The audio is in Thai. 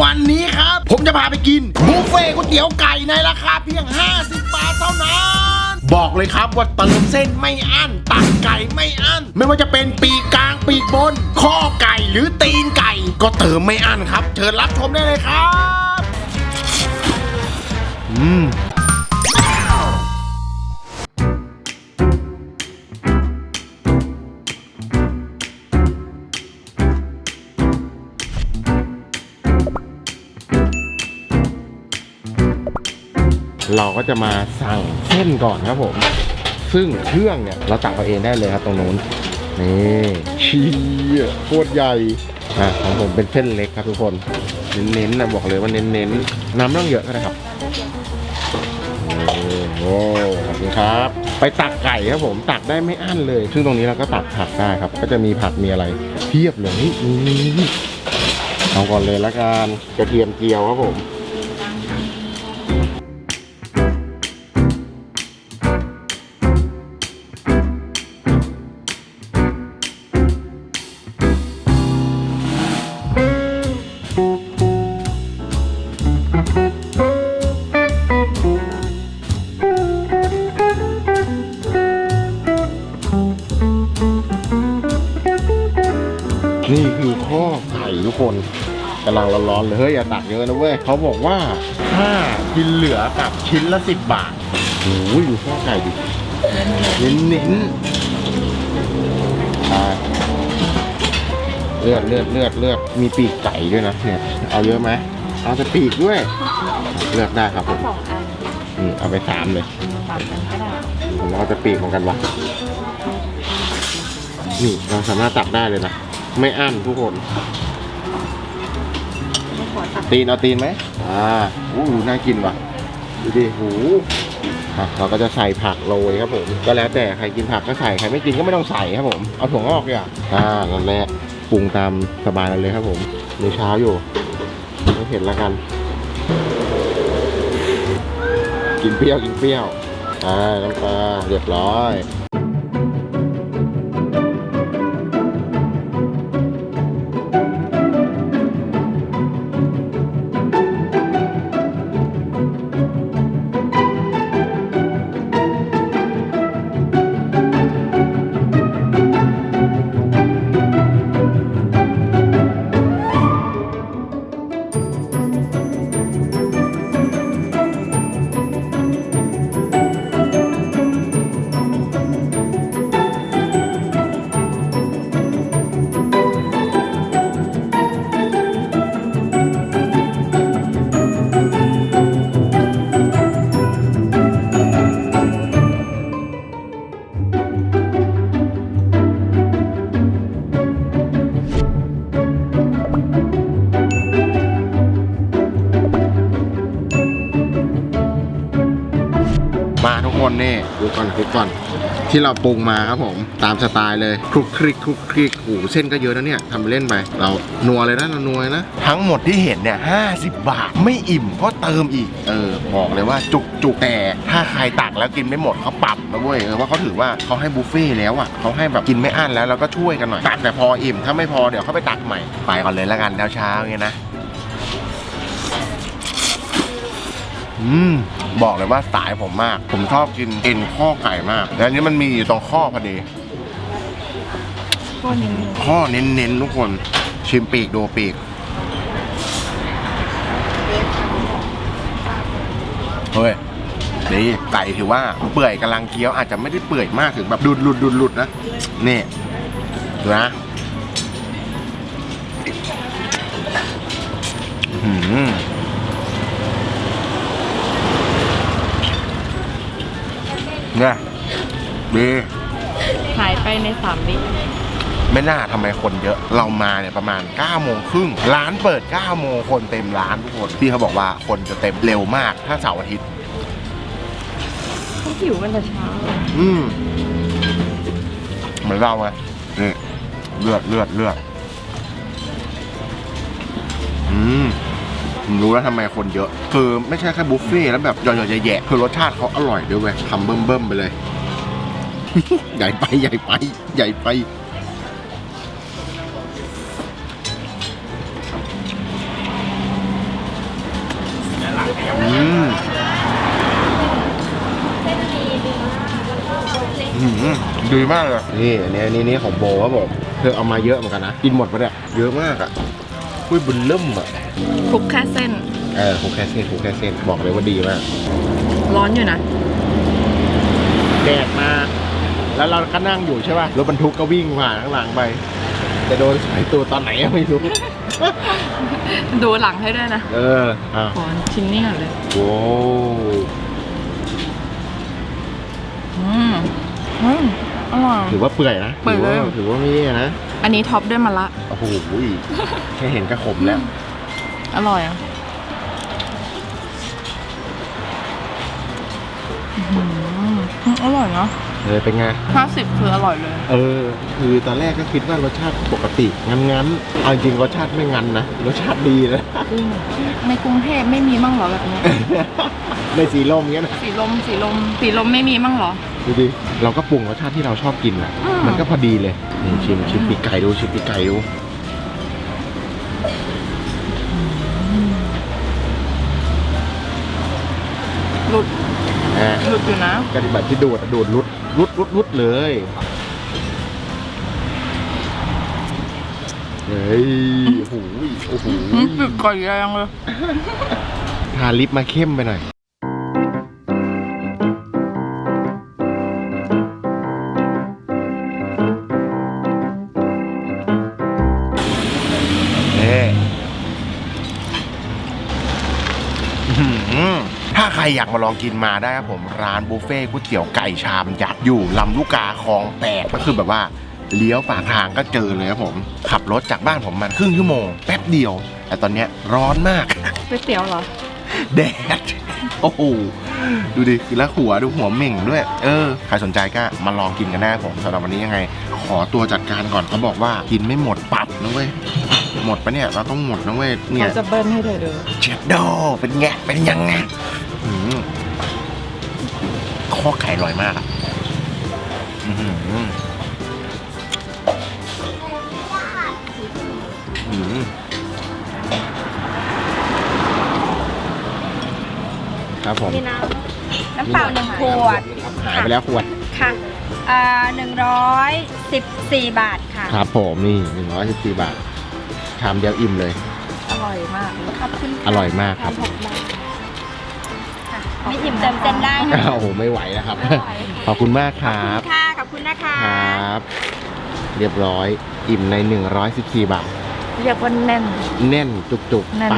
วันนี้ครับ ผมจะพาไปกินบุฟเฟ่ก๋วยเตี๋ยวไก่ในราคาเพียง 50 บาทเท่านั้น บอกเลยครับว่าเติมเส้นไม่อั้นตักไก่ไม่อั้น ไม่ว่าจะเป็นปีกกลางปีกบน ข้อไก่หรือตีนไก่ ก็เติมไม่อั้นครับ เชิญรับชมได้เลยครับ อืม เราก็จะมาสั่งเส้นก่อนครับผม ซึ่งเครื่องเนี่ยเราตักเอาเองได้เลยครับตรงนู้นนี่ชี้โคตรใหญ่อะของผมเป็นเส้นเล็กครับทุกคน เน้นๆนะบอกเลยว่าเน้นๆน้ำต้องเยอะก็ได้ครับโอ้ขอบคุณครับ ไปตักไก่ครับผมตักได้ไม่อั้นเลย ซึ่งตรงนี้เราก็ตักผักได้ครับ ก็จะมีผักมีอะไรเพียบเลยนี่นี่เอาก่อนเลยละกันกระเทียมเจียวครับผม อนๆเลยเฮ้ยอย่าตักเยอะนะเว้ยเขาบอกว่าถ้ากินเหลือกับชิ้นละสิบบาทโอ้ยดูข้อไก่ดิเน้นๆอ่าเลือดเลือดเลือดเลือดมีปีกไก่ด้วยนะเนี่ยเอาเยอะไหมเอาแต่ปีกด้วย เลือกได้ครับผมสองอันนี่เอาไปสามเลยสามอันก็ได้ผมเอาแต่ปีกเหมือนกันวะนี่เราสามารถตักได้เลยนะไม่อั้นทุกคนไม่ขอ ตีนเอาตีนไหมอ่าอู้น่ากินว่ะดูดิหูอะเราก็จะใส่ผักโรยครับผม ก็แล้วแต่ใครกินผักก็ใส่ ใครไม่กินก็ไม่ต้องใส่ครับผม เอาถั่วงอกดีกว่าอ่านั่นแหละปรุงตามสบายเราเลยครับผมในเช้าอยู่ไม่เห็นแล้วกัน กินเปรี้ยวกินเปรี้ยว อ่า น้ำปลาเรียบร้อย คนนี่ดูก่อนดูก่อน ที่เราปรุงมาครับผม ตามสไตล์เลยคลุกคลิกคลุกคลิกโอ้โหเส้นก็เยอะนะเนี่ยทำไปเล่นไป เรานัวเลยนะเรานัวเลยนะ ทั้งหมดที่เห็นเนี่ย50บาท ไม่อิ่มก็เติมอีก เออ บอกเลยว่าจุกจุกแต่ถ้าใครตักแล้วกินไม่หมดเขาปรับนะเว้ยเออว่าเขาถือว่าเขาให้บุฟเฟ่ต์แล้วอะเขาให้แบบกินไม่อั้นแล้วเราก็ช่วยกันหน่อยตักแต่พออิ่มถ้าไม่พอเดี๋ยวเขาไปตักใหม่ไปก่อนเลยแล้วกันเช้าๆเงี้ยนะอืม บอกเลยว่าสายผมมาก ผมชอบกินเอ็นข้อไก่มาก แล้วอันนี้มันมีอยู่ตรงข้อพอดี ข้อนี้ข้อเน้นๆทุกคน ชิมปีกดูปีก เฮ้ยดีไก่ถือว่าเปื่อยกำลังเคี้ยวอาจจะไม่ได้เปื่อยมากถึงแบบดุดหลุดดุดหลุดนะนี่ดูนะอื้อหือ เนี่ยดีหายไปในสามวิไม่น่าทำไมคนเยอะ เรามาเนี่ยประมาณ9โมงครึ่งร้านเปิด9โมงคนเต็มร้านทุกคนพี่เขาบอกว่าคนจะเต็มเร็วมากถ้าเสาร์อาทิตย์เขาหิวกันแต่เช้า อืมเหมือนเราไงนี่เลือดเลือดเลือดอืม ผมรู้แล้วทำไมคนเยอะ คือไม่ใช่แค่บุฟเฟ่แล้วแบบหย่อนๆแย่ๆคือรสชาติเขาอร่อยด้วยเว้ยทำเบิ่มๆไปเลย ใหญ่ไปใหญ่ไป ใหญ่ไปอืมดีมากเลยนี่อันนี้นี่นี่ของโบว่าบอกเธอเอามาเยอะเหมือนกันนะ กินหมดปะเนี่ย เยอะมากอะคุ้ยบุญเริ่มอะ คลุกแค่เส้น เออคุกแค่เส้นคุกแค่เส้นบอกเลยว่าดีมาก ร้อนอยู่นะ แดดมา แล้วเราก็นั่งอยู่ใช่ป่ะ รถบรรทุกก็วิ่งผ่านข้างหลังไป จะโดนสายตัวตอนไหนก็ไม่รู้ ดูหลังให้ด้วยนะเออ อะขอชิ้นนี้ก่อนเลย โว้อืมอืมอร่อย ถือว่าเปื่อยนะเปื่อยเลย ถืว่าถือว่าไม่แย่นะ อันนี้ท็อปด้วยมะละ โอ้โหแค่เห็นก็ขมแล้ว อร่อยอะอื้อหืออร่อยเนาะเออเป็นไงห้าสิบคืออร่อยเลย เออ คือตอนแรกก็คิดว่ารสชาติปกติงั้นๆเอาจริงรสชาติไม่งั้นนะ รสชาติดีนะในกรุงเทพไม่มีมั่งเหรอแบบเนี้ยในสีลมเงี้ยนะสีลมสีลมสีลมไม่มีมั่งเหรอดูดิเราก็ปรุงรสชาติที่เราชอบกินอะอืมมันก็พอดีเลยนี่ชิมชิมปีกไก่ดูชิมปีกไก่ดู ดอยู่นะกฏิบัติที่ดูดอะดูดรุดรุดรุดรุดเลยเฮ้ยโอ้โหโอ้โหอืมปีกไก่แรงเลยทาลิปมาเข้มไปหน่อยเอ๊ ถ้าใครอยากมาลองกินมาได้ครับผมร้านบุฟเฟ่ต์ก๋วยเตี๋ยวไก่ชามยักษ์อยู่ลำลูกกาคลองแปดก็คือแบบว่าเลี้ยวปากทางก็เจอเลยครับผม ขับรถจากบ้านผมมันครึ่งชั่วโมงแป๊บเดียว แต่ตอนเนี้ยร้อนมากก๋วยเตี๋ยวเหรอ แดด โอ้โห ดูดิแล้วหัวดูหัวเหม่งด้วย เออ ใครสนใจก็มาลองกินกันได้ผมสำหรับวันนี้ยังไง ขอตัวจัดการก่อนเขาบอกว่ากินไม่หมดปรับนะเว้ย หมดปะเนี่ย เราต้องหมดนะเว้ย เนี่ย เราจะเบิ้ลให้เธอดูเช็ดโดเป็นไงเป็นยังไงอืม ข้อไก่อร่อยมากอะอื้อหืออื้อหือครับผมนี่น้ำน้ำเปล่าหนึ่งขวดหายไปแล้วขวด ค่ะอ่าหนึ่งร้อยสิบสี่บาทค่ะ ครับผมนี่หนึ่งร้อยสิบสี่บาท ชามเดียวอิ่มเลย อร่อยมากขอบคุณค่ะอร่อยมากครับค่ะ ไม่อิ่มเติมเต็มได้นะโอ้โหไม่ไหวแล้วครับ ขอบคุณมากครับค่ะ ขอบคุณนะคะ ครับ เรียบร้อยอิ่มใน 114 บาท เรียกว่าแน่น แน่นจุกแน่ๆนไป